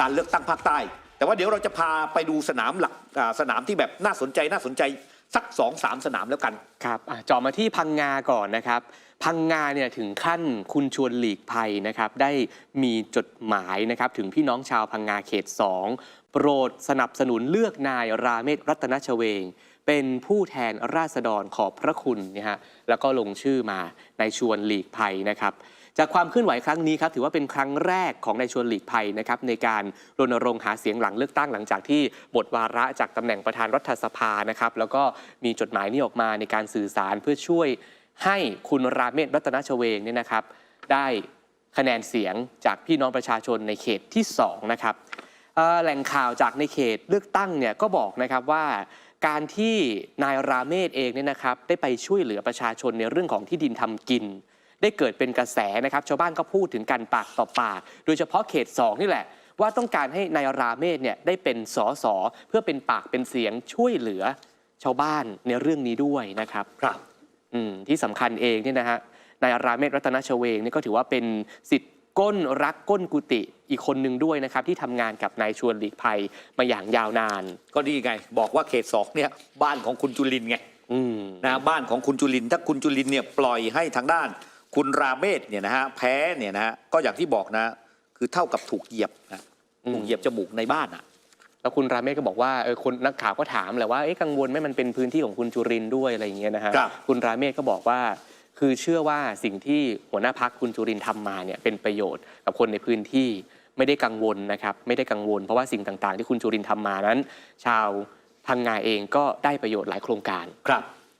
การเลือกตั้งภาคใต้ แต่ว่าเดี๋ยวเราจะพาไปดูสนามหลักสนามที่แบบน่าสนใจน่าสนใจสักสองสามสนามแล้วกันครับอะเจาะมาที่พังงาก่อนนะครับ พังงาเนี่ยถึงขั้นคุณชวนหลีกภัยนะครับ ได้มีจดหมายนะครับถึงพี่น้องชาวพังงาเขต 2 โปรดสนับสนุนเลือกนายราเมศรัตนชเวง เป็นผู้แทนราษฎรขอบพระคุณนะฮะแล้วก็ลงชื่อมาในชวนหลีกภัยนะครับ จากความเคลื่อนไหวครั้งนี้ครับถือว่าเป็นครั้งแรกของนายชวนหลีกภัยนะครับในการรณรงค์หาเสียงหลังเลือกตั้งหลังจากที่หมดวาระจากตำแหน่งประธานรัฐสภานะครับแล้วก็มีจดหมายนี้ออกมาในการสื่อสารเพื่อช่วยให้คุณราเมศรัตนชเวงเนี่ยนะครับ ได้คะแนนเสียงจากพี่น้องประชาชนในเขตที่2นะครับแหล่งข่าวจากในเขตเลือกตั้งเนี่ยก็บอกนะครับว่าการที่นายราเมศเองเนี่ยนะครับ ได้ไปช่วยเหลือประชาชนในเรื่องของที่ดินทำกิน ได้เกิดเป็นกระแสนะครับ ชาวบ้านก็พูดถึงกันปากต่อปาก โดยเฉพาะเขต 2 นี่แหละ ว่าต้องการให้นายราเมศเนี่ยได้เป็นสสเพื่อเป็นปากเป็นเสียงช่วยเหลือชาวบ้านในเรื่องนี้ด้วยนะครับครับอืมที่สำคัญเองเนี่ยนะฮะนายราเมศรัตนชเวงนี่ก็ถือว่าเป็นสิทธิ์ก้นรักก้นกุฏิอีกคนหนึ่งด้วยนะครับ ที่ทำงานกับนายชวนหลีกภัยมาอย่างยาวนาน ก็ดีไง บอกว่าเขตสองเนี่ยบ้านของคุณจุลินทร์ไงอืมนะบ้านของคุณจุลินทร์ถ้าคุณจุลินทร์เนี่ยปล่อยให้ทางด้าน คุณราเมศเนี่ยนะฮะแพ้เนี่ยนะฮะก็อย่างที่บอกนะ คือเท่ากับถูกเหยียบนะอืมถูกเหยียบจมูกในบ้านอะ แล้วคุณราเมศก็บอกว่าเออคนนักข่าวก็ถามแหละว่าเอ๊ะกังวลไหมมันเป็นพื้นที่ของคุณจุรินทร์ด้วยอะไรอย่างเงี้ยนะฮะครับ คุณราเมศก็บอกว่า คือเชื่อว่าสิ่งที่หัวหน้าพักคุณจุรินทร์ทำมาเนี่ยเป็นประโยชน์กับคนในพื้นที่ไม่ได้กังวลนะครับไม่ได้กังวล เพราะว่าสิ่งต่างๆ ที่คุณจุรินทร์ทำมานั้น ชาวพังงาเองก็ได้ประโยชน์หลายโครงการ ครับ